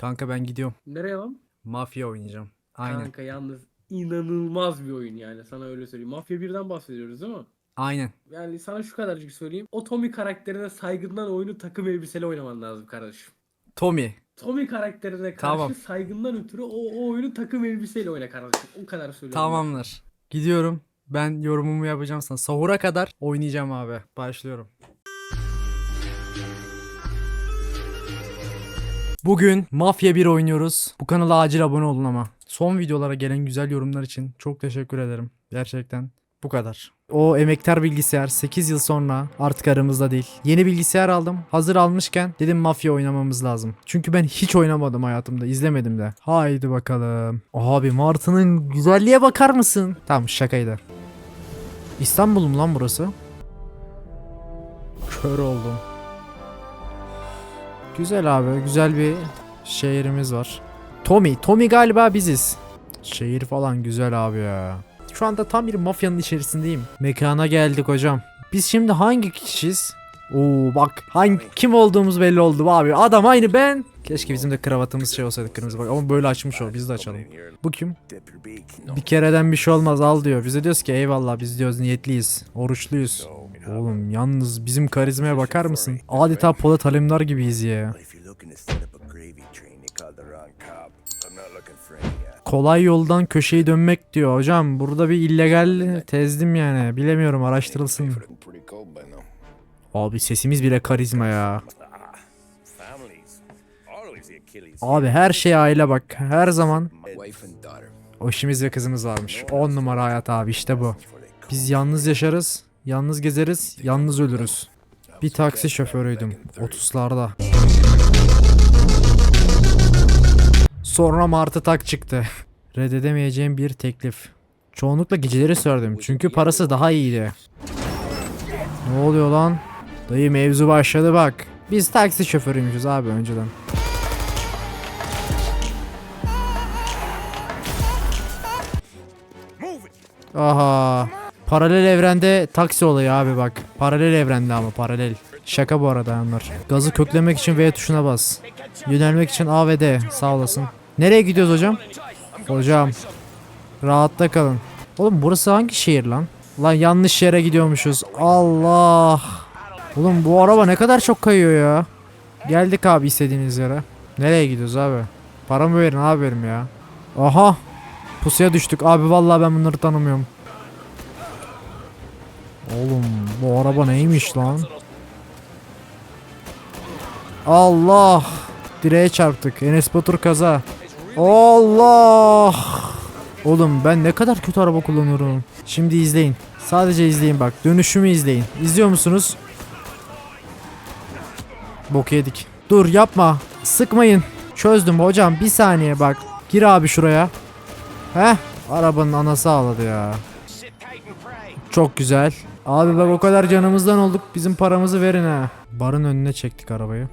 Kanka ben gidiyorum. Nereye lan? Mafya oynayacağım. Aynen. Kanka yalnız inanılmaz bir oyun yani sana öyle söyleyeyim. Mafya 1'den bahsediyoruz değil mi? Aynen. Yani sana şu kadarcık söyleyeyim. O Tommy karakterine saygından oyunu takım elbiseyle oynaman lazım kardeşim. Tommy. Tommy karakterine karşı Tamam. saygından ötürü o, o oyunu takım elbiseyle oyna kardeşim. O kadar söylüyorum. Tamamdır. Gidiyorum. Ben yorumumu yapacağım sana. Sahura kadar oynayacağım abi. Başlıyorum. Bugün Mafya 1 oynuyoruz. Bu kanala acil abone olun ama. Son videolara gelen güzel yorumlar için çok teşekkür ederim. Gerçekten bu kadar. O emektar bilgisayar 8 yıl sonra artık aramızda değil. Yeni bilgisayar aldım. Hazır almışken dedim mafya oynamamız lazım. Çünkü ben hiç oynamadım hayatımda. izlemedim de. Haydi bakalım. Abi Martı'nın güzelliğe bakar mısın? Tamam şakaydı. İstanbul lan burası? Kör oldum. Güzel abi. Güzel bir şehrimiz var. Tommy. Tommy galiba biziz. Şehir falan güzel abi ya. Şu anda tam bir mafyanın içerisindeyim. Mekana geldik hocam. Biz şimdi hangi kişiyiz? Oo bak hangi kim olduğumuz belli oldu abi. Adam aynı ben. Keşke bizim de kravatımız şey olsaydı kırmızı bak ama böyle açmış o biz de açalım. Bu kim? Bir kereden bir şey olmaz al diyor. Bize diyoruz ki eyvallah biz diyoruz niyetliyiz. Oruçluyuz. Oğlum yalnız bizim karizmaya bakar mısın? Adeta Polat Alemdar gibiyiz ya. Kolay yoldan köşeyi dönmek diyor. Hocam burada bir illegal tezdim yani. Bilemiyorum araştırılsın. Abi sesimiz bile karizma ya. Abi her şey aile bak. Her zaman eşimiz ve kızımız varmış. 10 numara hayat abi işte bu. Biz yalnız yaşarız, yalnız gezeriz, yalnız ölürüz. Bir taksi şoförüydüm 30'larda. Sonra Martı tak çıktı. Reddedemeyeceğim bir teklif. Çoğunlukla geceleri sordum çünkü parası daha iyiydi. Ne oluyor lan? Dayı mevzu başladı bak. Biz taksi şoförüymüşüz abi önceden. Aha. Paralel evrende taksi olayı abi bak. Paralel evrende ama paralel. Şaka bu arada yanlar. Gazı köklemek için V tuşuna bas. Yönelmek için A ve D. Sağ olasın. Nereye gidiyoruz hocam? Hocam. Rahatta kalın. Oğlum burası hangi şehir lan? Lan yanlış yere gidiyormuşuz. Allah. Oğlum bu araba ne kadar çok kayıyor ya. Geldik abi istediğiniz yere. Nereye gidiyoruz abi? Paramı verin abi benim ya. Aha. Pusuya düştük. Abi vallahi ben bunları tanımıyorum. Oğlum bu araba neymiş lan? Allah! Direğe çarptık. Enes Batur kaza. Allah! Oğlum ben ne kadar kötü araba kullanıyorum. Şimdi izleyin. Sadece izleyin bak. Dönüşümü izleyin. İzliyor musunuz? Bok yedik. Dur yapma. Sıkmayın. Çözdüm hocam. Bir saniye bak. Gir abi şuraya. Heh. Arabanın anası ağladı ya. Çok güzel. Abi bak o kadar canımızdan olduk. Bizim paramızı verin ha. Barın önüne çektik arabayı.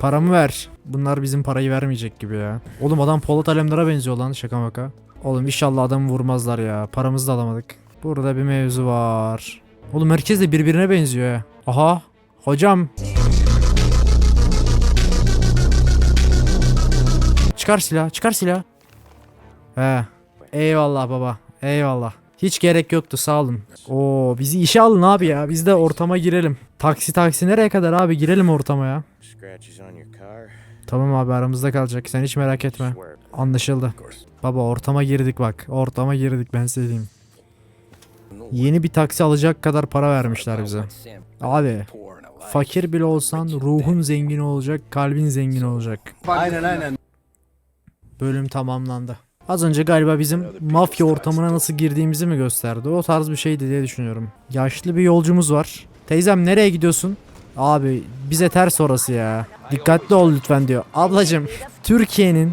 Paramı ver. Bunlar bizim parayı vermeyecek gibi ya. Oğlum adam Polat Alemdar'a benziyor lan şaka maka. Oğlum inşallah adamı vurmazlar ya. Paramızı da alamadık. Burada bir mevzu var. Oğlum herkes de birbirine benziyor ya. Aha. Hocam. Çıkar silah. Çıkar silah. He. Eyvallah baba. Eyvallah. Hiç gerek yoktu sağ olun. Oo bizi işe alın abi ya. Biz de ortama girelim. Taksi taksi nereye kadar abi girelim ortama ya. Tamam abi aramızda kalacak. Sen hiç merak etme. Anlaşıldı. Baba ortama girdik bak. Ortama girdik ben size diyeyim. Yeni bir taksi alacak kadar para vermişler bize. Abi fakir bile olsan ruhun zengin olacak, kalbin zengin olacak. Aynen aynen. Bölüm tamamlandı. Az önce galiba bizim mafya ortamına nasıl girdiğimizi mi gösterdi? O tarz bir şeydi diye düşünüyorum. Yaşlı bir yolcumuz var. Teyzem nereye gidiyorsun? Abi bize ters orası ya. Dikkatli ol lütfen diyor. Ablacım Türkiye'nin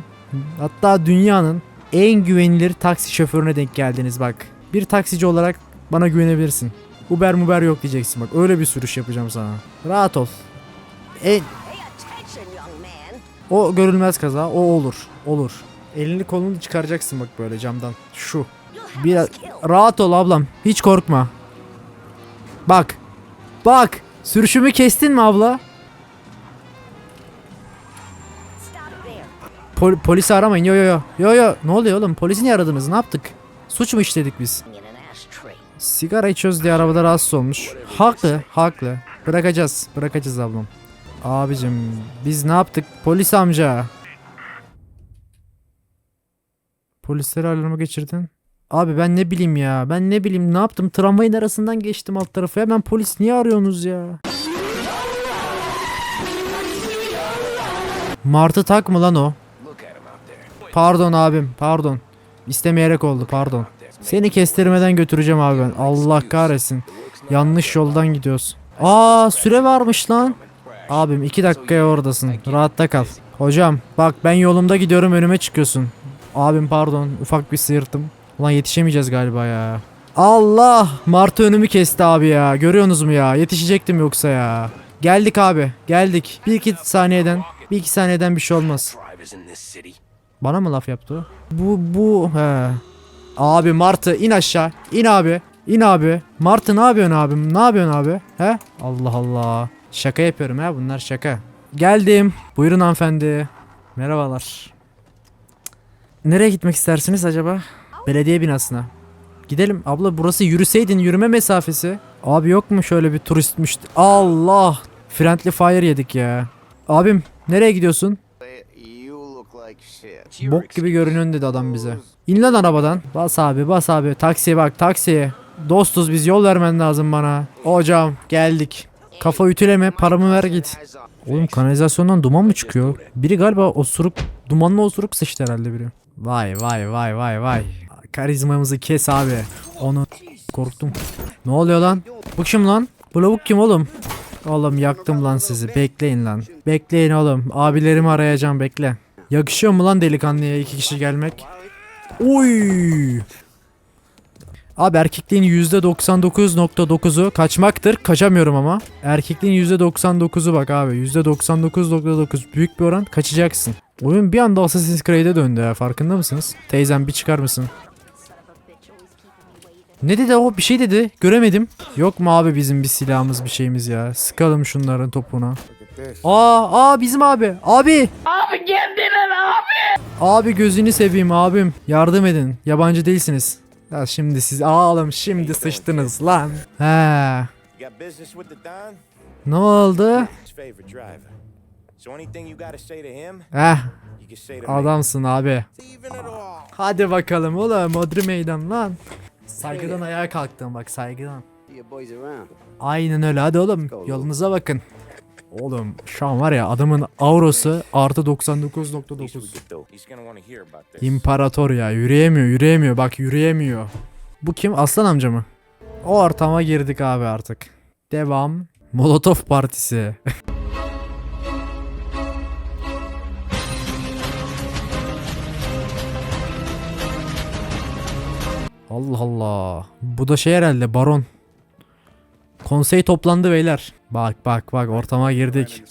hatta dünyanın en güvenilir taksi şoförüne denk geldiniz bak. Bir taksici olarak bana güvenebilirsin. Uber muber yok diyeceksin bak. Öyle bir sürüş yapacağım sana. Rahat ol. En, young man. o görülmez kaza. O olur. Olur. Elini kolunu çıkaracaksın bak böyle camdan. Şu. Biraz rahat ol ablam. Hiç korkma. Bak. Bak. Sürüşümü kestin mi abla? Pol- polisi aramayın. Yo yo yo. Yo yo. Ne oluyor oğlum? Polisi niye aradınız? Ne yaptık? Suç mu işledik biz? Sigara içiyoruz diye arabada rahatsız olmuş. Haklı, haklı. Bırakacağız, bırakacağız ablam. Abicim, biz ne yaptık? Polis amca. Polisleri alarma geçirdin. Abi ben ne bileyim ya. Ben ne bileyim ne yaptım? Tramvayın arasından geçtim alt tarafı. Hemen polis niye arıyorsunuz ya? Martı tak mı lan o? Pardon abim, pardon. İstemeyerek oldu, pardon. Seni kestirmeden götüreceğim abi ben. Allah kahretsin. Yanlış yoldan gidiyoruz. Aa süre varmış lan. Abim iki dakikaya oradasın. Rahatta kal. Hocam bak ben yolumda gidiyorum önüme çıkıyorsun. Abim pardon ufak bir sıyırttım. Ulan yetişemeyeceğiz galiba ya. Allah Martı önümü kesti abi ya. Görüyorsunuz mu ya? Yetişecektim yoksa ya. Geldik abi. Geldik. Bir iki saniyeden. Bir iki saniyeden bir şey olmaz. Bana mı laf yaptı? Bu bu he. Abi Martı in aşağı. İn abi. İn abi. Martı ne yapıyorsun abim? Ne yapıyorsun abi? He? Allah Allah. Şaka yapıyorum ha bunlar şaka. Geldim. Buyurun hanımefendi. Merhabalar. Nereye gitmek istersiniz acaba? Belediye binasına. Gidelim. Abla burası yürüseydin yürüme mesafesi. Abi yok mu şöyle bir turistmiş? Allah. Friendly fire yedik ya. Abim nereye gidiyorsun? Bok gibi görünüyorsun dedi adam bize. İn lan arabadan. Bas abi bas abi. Taksiye bak taksiye. Dostuz biz yol vermen lazım bana. Hocam geldik. Kafa ütüleme paramı ver git. Oğlum kanalizasyondan duman mı çıkıyor? Biri galiba osuruk dumanlı osuruk sıçtı herhalde biri. Vay vay vay vay vay. Karizmamızı kes abi. Onu korktum. Ne oluyor lan? Bu kim lan? Bu lavuk kim oğlum? Oğlum yaktım lan sizi. Bekleyin lan. Bekleyin oğlum. Abilerimi arayacağım bekle. Yakışıyor mu lan delikanlıya iki kişi gelmek? Oy! Abi erkekliğin %99.9'u kaçmaktır. Kaçamıyorum ama. Erkekliğin %99'u bak abi. %99.9 büyük bir oran kaçacaksın. Oyun bir anda Assassin's Creed'e döndü ya farkında mısınız? Teyzem bir çıkar mısın? Ne dedi o? Bir şey dedi. Göremedim. Yok mu abi bizim bir silahımız bir şeyimiz ya? Sıkalım şunların topuna. Aa, aa bizim abi. Abi. Abi geldiler abi. Abi gözünü seveyim abim. Yardım edin. Yabancı değilsiniz. Ya şimdi siz ağalım şimdi sıçtınız lan. He. Ne oldu? Eh adamsın abi. Hadi bakalım oğlum Modri meydan lan. Saygıdan ayağa kalktım bak saygıdan. Aynen öyle hadi oğlum yolunuza bakın. Oğlum şu an var ya adamın aurosu artı 99.9. He's gonna wanna hear about this. İmparator ya yürüyemiyor yürüyemiyor bak yürüyemiyor. Bu kim aslan amca mı? O ortama girdik abi artık. Devam. Molotov partisi. Allah Allah. Bu da şey herhalde baron. Konsey toplandı beyler. Bak bak bak ortama girdik.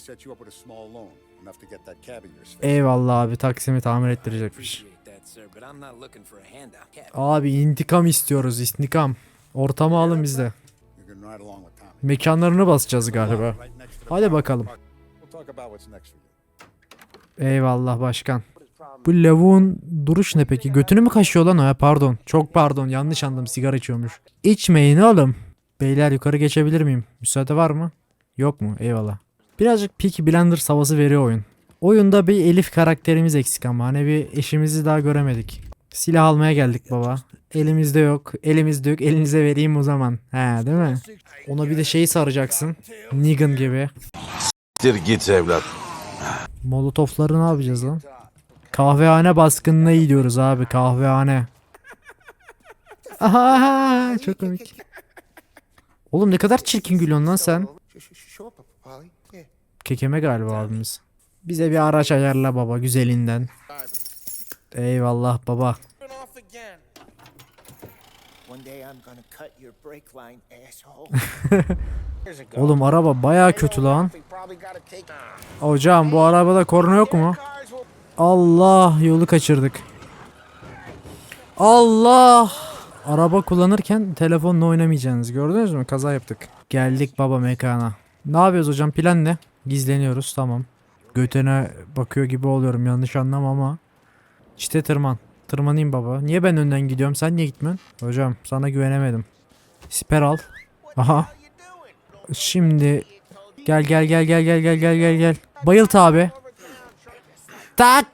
Eyvallah abi taksimi tamir ettirecekmiş. Abi intikam istiyoruz intikam. Ortama alın bizde. Mekanlarını basacağız galiba. Hadi bakalım. Eyvallah başkan. Bu lavuğun duruş ne peki? Götünü mü kaşıyor lan o ya? Pardon. Çok pardon. Yanlış anladım. Sigara içiyormuş. İçmeyin oğlum. Beyler yukarı geçebilir miyim? Müsaade var mı? Yok mu? Eyvallah. Birazcık Peaky Blinders havası veriyor oyun. Oyunda bir Elif karakterimiz eksik ama hani bir eşimizi daha göremedik. Silah almaya geldik baba. Elimizde yok. Elimizde yok. Elinize vereyim o zaman. He değil mi? Ona bir de şeyi saracaksın. Negan gibi. Siktir git evlat. Molotofları ne yapacağız lan? Kahvehane baskınına gidiyoruz abi kahvehane. Aha çok komik. Oğlum ne kadar çirkin gülüyorsun lan sen. Kekeme galiba abimiz. Bize bir araç ayarla baba güzelinden. Eyvallah baba. Oğlum araba baya kötü lan. Hocam bu arabada korna yok mu? Allah yolu kaçırdık. Allah! Araba kullanırken telefonla oynamayacaksınız. Gördünüz mü? Kaza yaptık. Geldik baba mekana. Ne yapıyoruz hocam? Plan ne? Gizleniyoruz. Tamam. götüne bakıyor gibi oluyorum yanlış anlama ama. İşte tırman. Tırmanayım baba. Niye ben önden gidiyorum sen niye gitmiyorsun? Hocam sana güvenemedim. Siper al. Aha. Şimdi gel gel gel gel gel gel gel gel gel. Bayılt abi. Tak.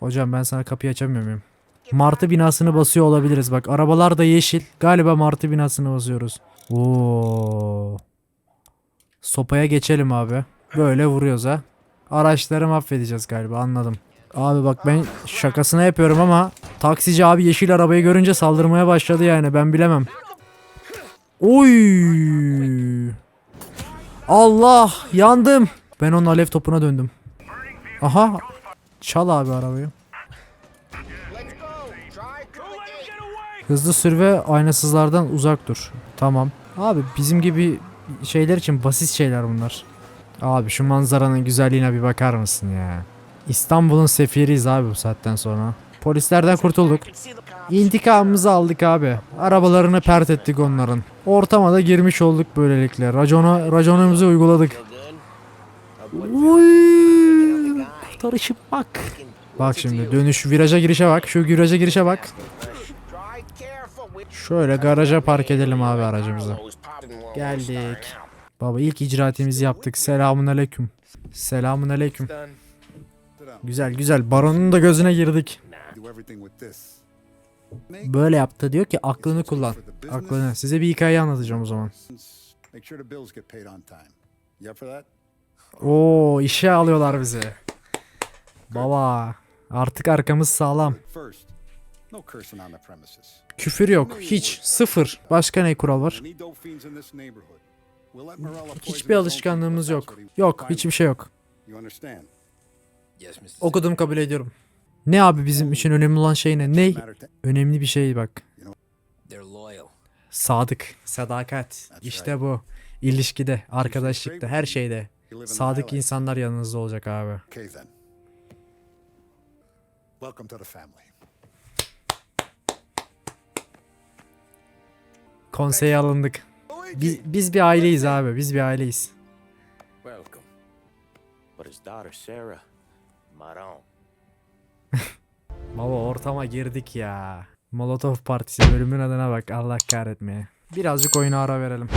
Hocam ben sana kapıyı açamıyor muyum? Martı binasını basıyor olabiliriz. Bak arabalar da yeşil. Galiba Martı binasını basıyoruz. Oo. Sopaya geçelim abi. Böyle vuruyoruz ha. Araçları mahvedeceğiz galiba anladım. Abi bak ben şakasına yapıyorum ama taksici abi yeşil arabayı görünce saldırmaya başladı yani ben bilemem. Oy! Allah yandım. Ben onun alev topuna döndüm. Aha. Çal abi arabayı. Hızlı sür ve aynasızlardan uzak dur. Tamam. Abi bizim gibi şeyler için basit şeyler bunlar. Abi şu manzaranın güzelliğine bir bakar mısın ya? İstanbul'un sefiriyiz abi bu saatten sonra. Polislerden kurtulduk. İntikamımızı aldık abi. Arabalarını pert ettik onların. Ortama da girmiş olduk böylelikle. Racona, raconumuzu uyguladık. Uy, kurtarışım bak. Bak şimdi dönüş viraja girişe bak. Şu viraja girişe bak. Şöyle garaja park edelim abi aracımızı. Geldik. Baba ilk icraatimizi yaptık. Selamun aleyküm. Selamun aleyküm. Güzel güzel. Baronun da gözüne girdik. Böyle yaptı diyor ki aklını kullan. Aklını. Size bir hikaye anlatacağım o zaman. Oo işe alıyorlar bizi. Baba artık arkamız sağlam. Küfür yok. Hiç. Sıfır. Başka ne kural var? Hiçbir alışkanlığımız yok. Yok. Hiçbir şey yok. Okudum kabul ediyorum. Ne abi bizim için önemli olan şey ne? Ne? Önemli bir şey bak. Sadık, sadakat. İşte bu. İlişkide, arkadaşlıkta, her şeyde. Sadık insanlar yanınızda olacak abi. Konseye alındık. Biz, biz bir aileyiz abi. Biz bir aileyiz. Baba ortama girdik ya. Molotov Partisi bölümün adına bak Allah kahretmeye. Birazcık oyuna ara verelim.